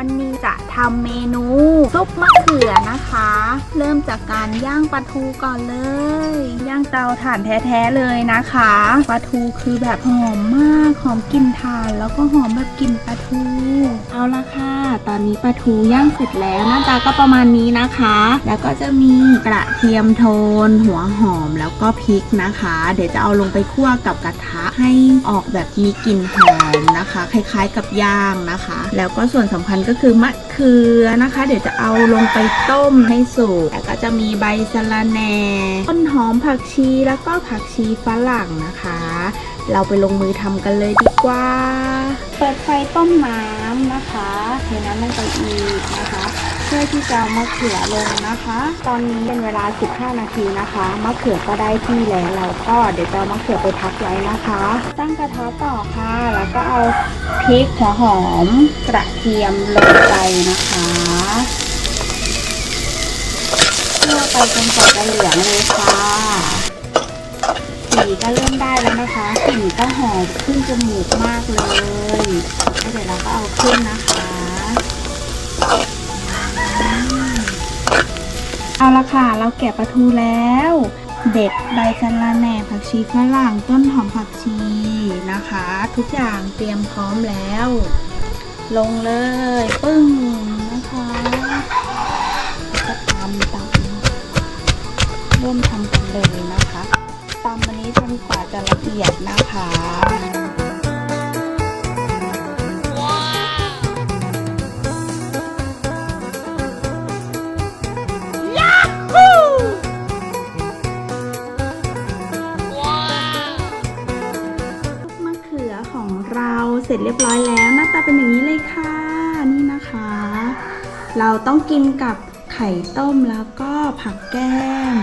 ันนี้จะทำเมนูซุปมะเขือนะคะ เริ่มจากการย่างปลาทูก่อนเลย ย่างเตาถ่านแท้ๆเลยนะคะปลาทูคือแบบหอมมากหอมกลิ่นถ่านแล้วก็หอมแบบกลิ่นปลาทู เอาละค่ะ ตอนนี้ปลาทูย่างเสร็จแล้วหน้าตาก็ประมาณนี้นะคะ แล้วก็จะมีกระเทียมโทน หัวหอมแล้วก็พริกนะคะ เดี๋ยวจะเอาลงไปคั่วกับกระทะให้ออกแบบมีกลิ่นหอมนะคะ คล้ายๆกับย่างนะคะ แล้วก็ส่วนสำคัญก็คือมะเขือนะคะ เดี๋ยวจะเอาลงไปต้มให้สุกแล้วก็จะมีใบสะระแหน่ต้นหอมผักชีแล้วก็ผักชีฝรั่งนะคะ เราไปลงมือทำกันเลยดีกว่า เปิดไฟต้มน้ำ นะคะเทน้ำลงไปอีกนะคะ เพื่อที่จะเอามะเขือลงนะคะ ตอนนี้เป็นเวลา 15 นาทีนะคะมะเขือก็ได้ที่แล้วเราก็เดี๋ยวจะเอามะเขือไปพักไว้นะคะ ตั้งกระทะต่อค่ะ แล้วก็เอาพริกหัวหอมกระเทียมลงไปนะคะคั่วไปจนกว่าจะเหลืองเลยค่ะ ก็เริ่มได้แล้วนะคะกลิ่นก็หอมขึ้นจมูกมากเลยแล้วเดี๋ยวเราก็เอาขึ้นนะคะเอาละค่ะ เราแกะปลาทูแล้ว เด็ดใบสะระแหน่ผักชีฝรั่งต้นหอมผักชีนะคะ ทุกอย่างเตรียมพร้อมแล้ว ลงเลยปึ้งนะคะก็ตำตำเริ่มทำกันเลยนะคะ ตำอันนี้จนกว่าจะละเอียดนะคะมะเขือของเราเสร็จเรียบร้อยแล้วหน้าตาเป็นอย่างนี้เลยค่ะนี่นะคะ เราต้องกินกับไข่ต้มแล้วก็ผักแก้ม